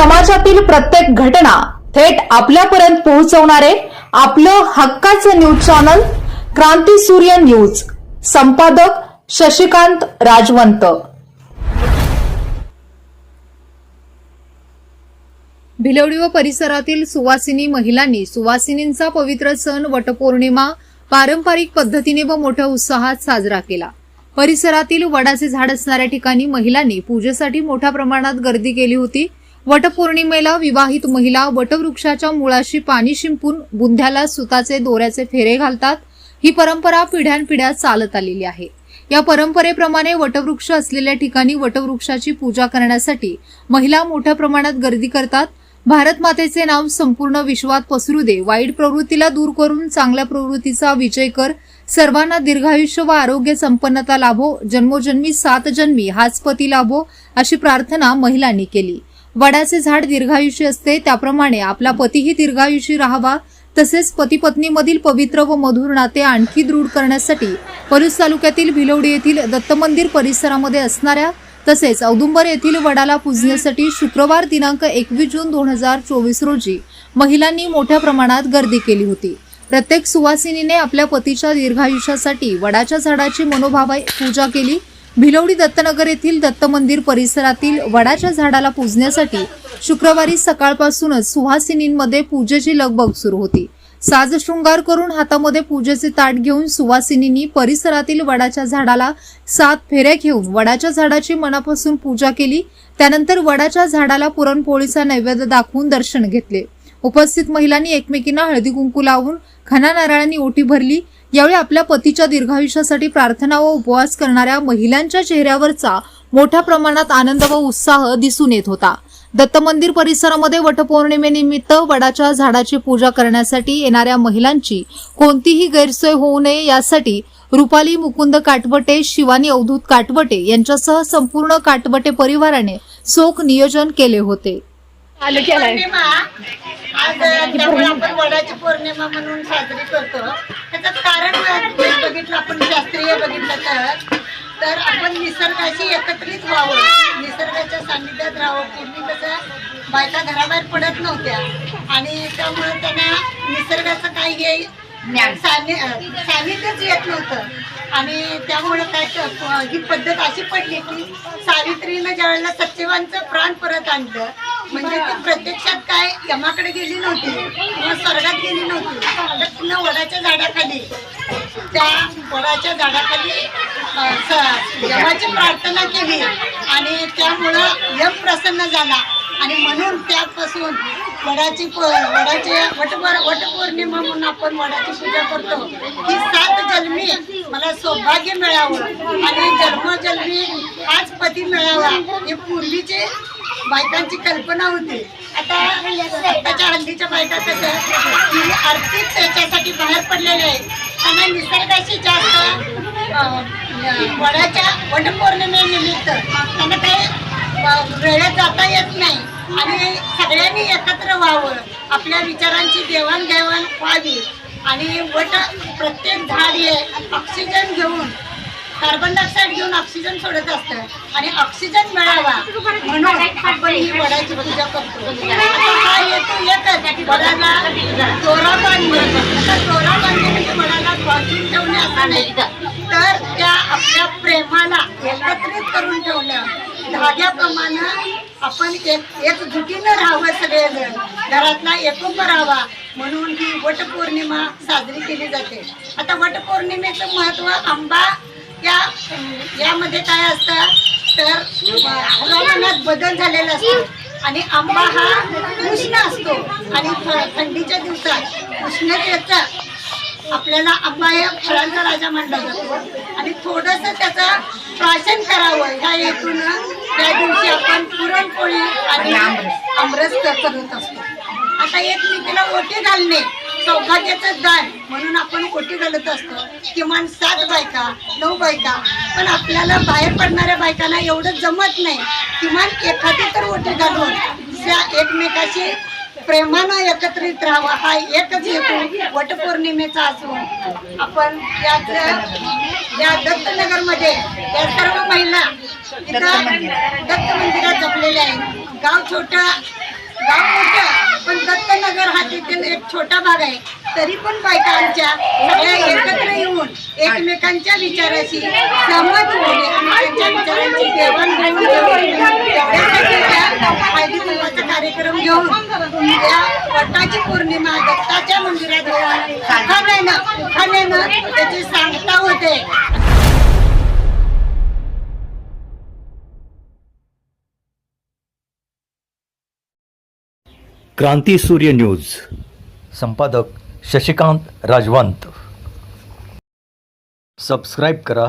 समाजातील प्रत्येक घटना थेट आपल्यापर्यंत पोहोचवणारे आपलं हक्काचं न्यूज चॅनल क्रांती सूर्य न्यूज. संपादक शशिकांत राजवंत. भिलवडी व परिसरातील सुवासिनी महिलांनी सुवासिनींचा पवित्र सण वटपौर्णिमा पारंपरिक पद्धतीने व मोठ्या उत्साहात साजरा केला. परिसरातील वडाचे झाड असणाऱ्या ठिकाणी महिलांनी पूजेसाठी मोठ्या प्रमाणात गर्दी केली होती. वटपौर्णिमेला विवाहित महिला वटवृक्षाच्या मुळाशी पाणी शिंपून बुंध्याला सुताचे दोऱ्याचे फेरे घालतात. ही परंपरा पिढ्यानपिढ्या चालत आलेली आहे. या परंपरेप्रमाणे वटवृक्ष असलेल्या ठिकाणी वटवृक्षाची पूजा करण्यासाठी महिला मोठ्या प्रमाणात गर्दी करतात. भारत मातेचे नाव संपूर्ण विश्वात पसरू दे. वाईट प्रवृत्तीला दूर करून चांगल्या प्रवृत्तीचा विजय कर. सर्वांना दीर्घायुष्य व आरोग्य संपन्नता लाभो. जन्मोजन्मी सात जन्मी हाच पती लाभो अशी प्रार्थना महिलांनी केली. वडाचे झाड दीर्घायुषी असते त्याप्रमाणे आपला पतीही दीर्घायुषी राहावा. तसेच पती पत्नीमधील पवित्र व मधुर नाते आणखी दृढ करण्यासाठी पलूस तालुक्यातील भिलवडी येथील दत्त मंदिर परिसरामध्ये असणाऱ्या तसेच औदुंबर येथील वडाला पूजण्यासाठी शुक्रवार दिनांक एकवीस जून दोन हजार चोवीस रोजी महिलांनी मोठ्या प्रमाणात गर्दी केली होती. प्रत्येक सुवासिनीने आपल्या पतीच्या दीर्घायुष्यासाठी वडाच्या झाडाची मनोभावे पूजा केली. भिलवडी दत्तनगर येथील दत्त मंदिर परिसरातील वडाच्या झाडाला पूजण्यासाठी शुक्रवारी सकाळपासूनच सुहासिनींमध्ये पूजेची लगबग सुरू होती. साज शृंगार करून हातामध्ये पूजेचे ताट घेऊन सुवासिनींनी परिसरातील वडाच्या झाडाला सात फेऱ्या घेऊन वडाच्या झाडाची मनापासून पूजा केली. त्यानंतर वडाच्या झाडाला पुरणपोळीचा नैवेद्य दाखवून दर्शन घेतले. उपस्थित महिलांनी एकमेकींना हळदी कुंकू लावून खना नारळांनी ओटी भरली. यावेळी आपल्या पतीच्या दीर्घायुष्यासाठी प्रार्थना व उपवास करणाऱ्या महिलांच्या चेहऱ्यावरचा मोठ्या प्रमाणात आनंद व उत्साह दिसून येत होता. दत्त मंदिर परिसरामध्ये वटपौर्णिमेनिमित्त वडाच्या झाडाची पूजा करण्यासाठी येणाऱ्या महिलांची कोणतीही गैरसोय होऊ नये यासाठी रुपाली मुकुंद काटवटे शिवानी अवधूत काटवटे यांच्यासह संपूर्ण काटवटे परिवाराने चोख नियोजन केले होते. चालू केलाय. पौर्णिमा. आज त्यामुळे आपण वडाची पौर्णिमा म्हणून साजरी करतो. त्याचं कारण बघितलं आपण शास्त्रीय बघितलं तर. तर आपण निसर्गाशी एकत्रित व्हावं. निसर्गाच्या सान्निध्यात राहावं. पूर्वी कसं बायका घराबाहेर पडत नव्हत्या. आणि त्यामुळे त्यांना निसर्गाचं काही हे सान्नि- अं, येत नव्हतं. आणि त्यामुळे काय ही पद्धत अशी पडली की सावित्रीनं ज्यावेळेला सत्यवानचं प्राण परत आणलं म्हणजे ती प्रत्यक्षात काय यमाकडे गेली नव्हती किंवा स्वर्गात गेली नव्हती तर पुन्हा वडाच्या झाडाखाली त्या वडाच्या झाडाखाली स- यमाची प्रार्थना केली. आणि त्यामुळं यम प्रसन्न झाला. आणि म्हणून त्यापासून वडाची प- वडाचे वटपर वटपौर्णिमा म्हणून आपण वडाची पूजा करतो. ही सात जन्मी मला सौभाग्य मिळावं आणि जन्मजन्मी पाच पती मिळावा हे पूर्वीचे बायकांची कल्पना होती. आता आताच्या हल्लीच्या बायका कसं की आर्थिक त्याच्यासाठी बाहेर पडलेले आहेत. त्यांना निसर्गाशी जास्त वडाच्या वटपौर्णिमेनिमित्त त्यांना काही वेळेत जाता येत नाही. आणि सगळ्यांनी एकत्र व्हावं. आपल्या विचारांची देवाणघेवाण व्हावी. आणि वट प्रत्येक झाड हे ऑक्सिजन घेऊन कार्बन डायऑक्साईड घेऊन ऑक्सिजन सोडत असतं आणि ऑक्सिजन मिळावा म्हणून आपण ही वडाची पूजा करतो. हा येतो एकच वडाला चोरा बांधणे आता दोरा बांधणे म्हणजे वडाला बांधून ठेवणे असं नाही. तर त्या आपल्या प्रेमाला एकत्रित करून ठेवणं. धाग्याप्रमाणे आपण एक एकजुटीनं राहावं सगळेजण. घरातला एकोप राहावा. म्हणून ही वटपौर्णिमा साजरी केली जाते. आता वटपौर्णिमेचं महत्त्व आंबा या यामध्ये काय असतं? तर हवामानात बदल झालेला असतो. आणि आंबा हा उष्ण असतो. आणि थ- थंडीच्या दिवसात उष्णतेचा आपल्याला आंबा हे फळांचा राजा मानला जातो. आणि थोडंसं त्याचं प्राशन करावं. ह्या हेतून त्या दिवशी आपण पुरणपोळी आणि आमरस. करत असतो. आता एकमेकीला ओटी घालणे सौभाग्याचं दान म्हणून आपण ओटी घालत असतो. किमान सात बायका नऊ बायका पण आपल्याला बाहेर पडणाऱ्या बायकांना एवढं जमत नाही. किमान एखादी तर ओटी घालून त्या एकमेकाशी प्रेमानं एकत्रित राहावा. हा एकच हेतू वटपौर्णिमेचा असून आपण याच या दत्तनगरमध्ये या सर्व महिला इथं दत्त मंदिरात जमलेल्या आहेत. गाव छोटं देखील एक छोटा भाग आहे. तरी पण बायका आमच्या सगळ्या एकत्र येऊन एकमेकांच्या विचाराशी सहमत होऊन एकमेकांच्या विचारांची देवाणघेवाण कार्यक्रम घेऊन वटाची पौर्णिमा दत्ताच्या मंदिरात त्याची सांगता होते. क्रांती सूर्य न्यूज. संपादक शशिकांत राजवंत. सबस्क्राईब करा.